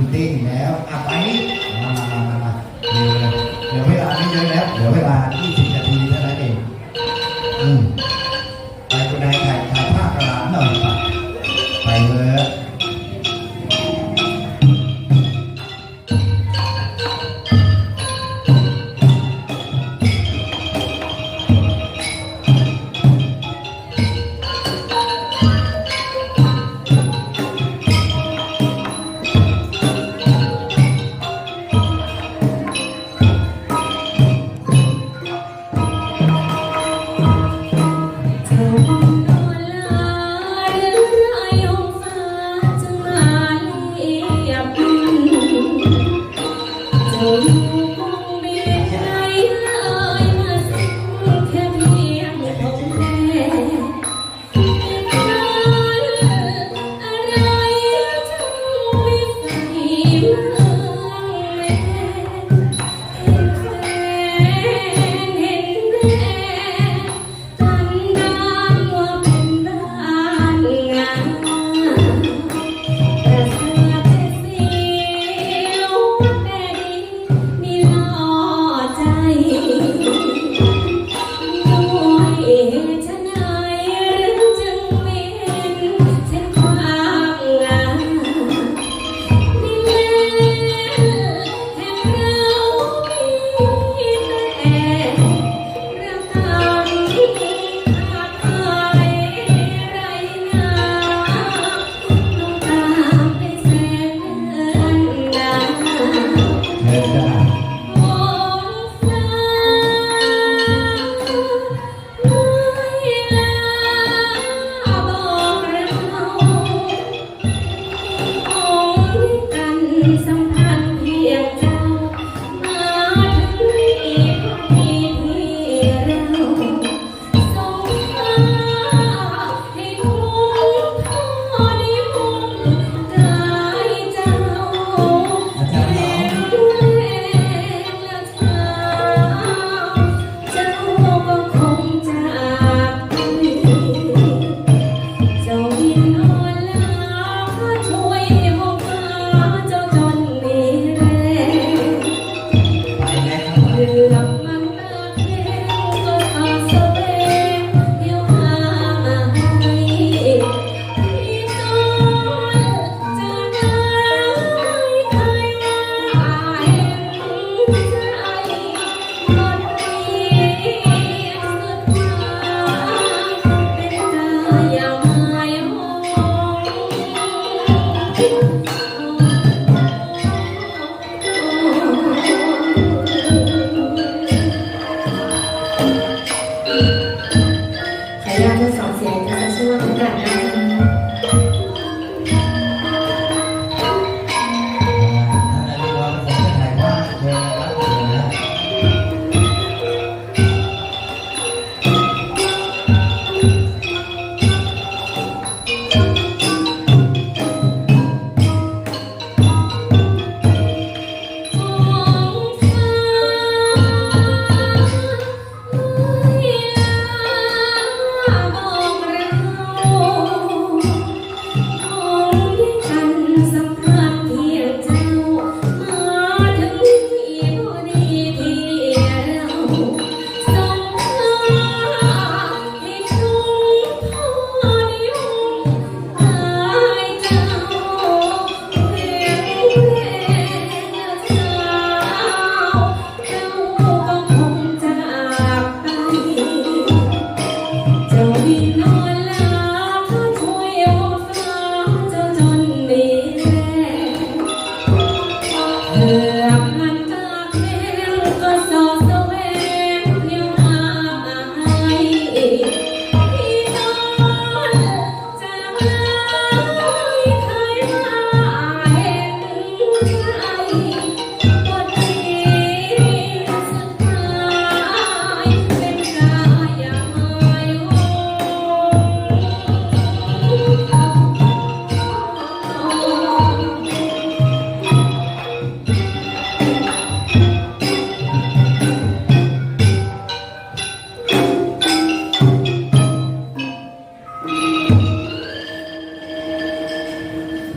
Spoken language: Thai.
คุณตี้ถึแล้วอะไปมามามามาเร็วเลยเหลืเวลาไม่เยอะแล้วเดี๋ยวเวลา 20 นาทีเท่านั้นเอง อืมไปคุณนายถ่ายถ่ายภาพกระหลานหน่อยไปไปเลย todo 还让他扫。